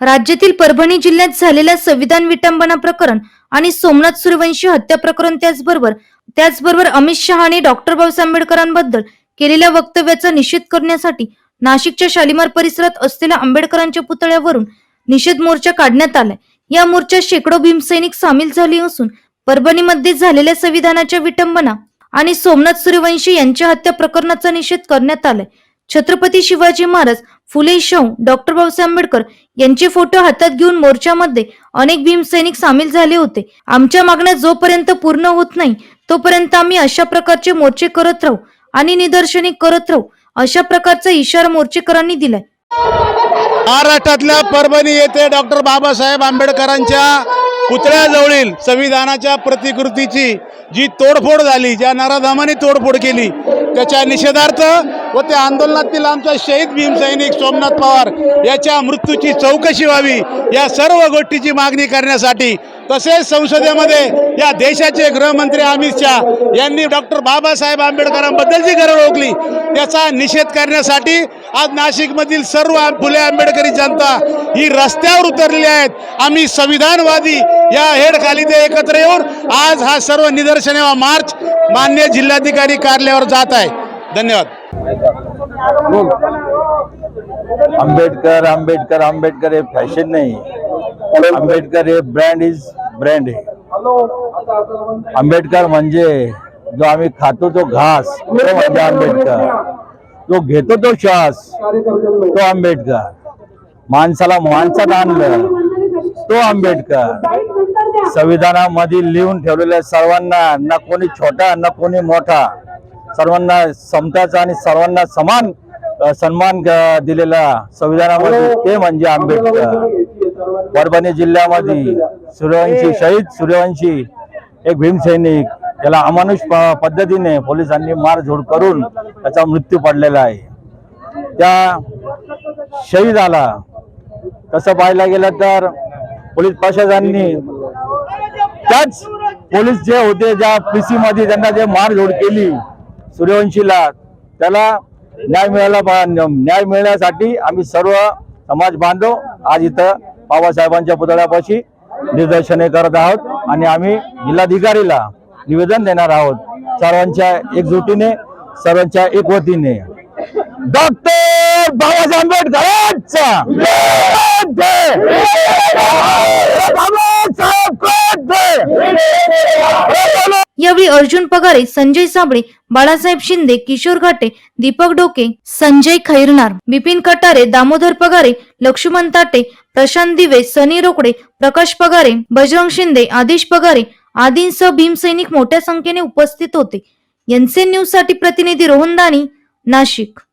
राज्यातील परभणी जिल्ह्यात झालेल्या संविधान विटंबना प्रकरण आणि सोमनाथ सूर्यवंशी हत्या प्रकरण त्याचबरोबर त्याचबरोबर अमित शहाने डॉक्टर बाबासाहेब आंबेडकरांबद्दल केलेल्या वक्तव्याचा निषेध करण्यासाठी नाशिकच्या शालिमार परिसरात असलेल्या आंबेडकरांच्या पुतळ्यावरून निषेध मोर्चा काढण्यात आलाय. या मोर्चात शेकडो भीमसैनिक सामील झाले असून परभणीमध्ये झालेल्या संविधानाच्या विटंबना आणि सोमनाथ सूर्यवंशी यांच्या हत्या प्रकरणाचा निषेध करण्यात आलाय. छत्रपती शिवाजी महाराज फुले शाहू डॉक्टर बाबासाहेब आंबेडकर यांचे फोटो हातात घेऊन मोर्चामध्ये अनेक भीमसैनिक सामील झाले होते. आमच्या मागण्या जोपर्यंत पूर्ण होत नाही तोपर्यंत आम्ही अशा प्रकारचे मोर्चे करत राहू आणि निदर्शने करत राहू अशा प्रकारचा इशारा मोर्चेकरांनी दिलाय. महाराष्ट्रातल्या परभणी येथे डॉक्टर बाबासाहेब आंबेडकरांच्या पुतळ्याजवळील संविधानाच्या प्रतिकृतीची जी तोडफोड झाली ज्या नराधामाने तोडफोड केली त्याच्या निषेधार्थ व त्या आंदोलनातील आमचा शहीद भीमसैनिक सोमनाथ पवार याच्या मृत्यूची चौकशी व्हावी या सर्व गोष्टीची मागणी करण्यासाठी तसेच संसदेमध्ये या देशाचे गृहमंत्री अमित शहा यांनी डॉक्टर बाबासाहेब आंबेडकरांबद्दलची गरज ओळखली. त्याचा निषेध करण्यासाठी आज नाशिकमधील सर्व फुले आंबेडकरी जनता ही रस्त्यावर उतरलेली आहेत. आम्ही संविधानवादी या हेडखाली ते एकत्र येऊन आज हा सर्व निदर्शने वा मार्च मान्य जिल्हाधिकारी कार्यालयावर जात आहे. धन्यवाद. आंबेडकर आंबेडकर आंबेडकर हे फॅशन नाही. आंबेडकर हे ब्रँड इज ब्रँड आहे. आंबेडकर म्हणजे जो आम्ही खातो तो घास तो म्हणजे आंबेडकर. जो घेतो तो श्वास तो आंबेडकर. माणसाला माणसात आणलं. तो आंबेडकर. संविधानामध्ये लिहून ठेवलेल्या सर्वांना ना कोणी छोटा ना कोणी मोठा. सर्वांना समताचा आणि सर्वांना समान सन्मान दिलेला संविधानामध्ये ते म्हणजे आंबेडकर. परभणी जिल्ह्यामध्ये सूर्यवंशी शहीद सूर्यवंशी एक भीमसैनिक त्याला अमानुष प- पद्धतीने पोलिसांनी मारझोड करून त्याचा मृत्यू पडलेला आहे. त्या शहीदाला तसं पाहायला गेलं तर पोलीस प्रशासनाने त्याच पोलीस जे होते ज्या पीसी मध्ये त्यांना जे मारझोड केली सूर्यवंशीला त्याला न्याय मिळायला न्याय मिळण्यासाठी आम्ही सर्व समाज बांधव आज इथं बाबासाहेबांच्या पुतळ्यापाशी निदर्शने करत आहोत आणि आम्ही जिल्हाधिकारीला निवेदन देणार आहोत सर्वांच्या एकजुटीने सर्वांच्या एकवतीने. डॉक्टर बाबासाहेब आंबेडकरांचा! यावेळी अर्जुन पगारे संजय साबळे बाळासाहेब शिंदे किशोर घाटे दीपक डोके संजय खैरनार बिपिन कटारे दामोदर पगारे लक्ष्मण ताटे प्रशांत दिवे सनी रोकडे प्रकाश पगारे बजरंग शिंदे आदिश पगारे आदींसह भीमसैनिक मोठ्या संख्येने उपस्थित होते. एनसीएन न्यूजसाठी प्रतिनिधी रोहन दानी नाशिक.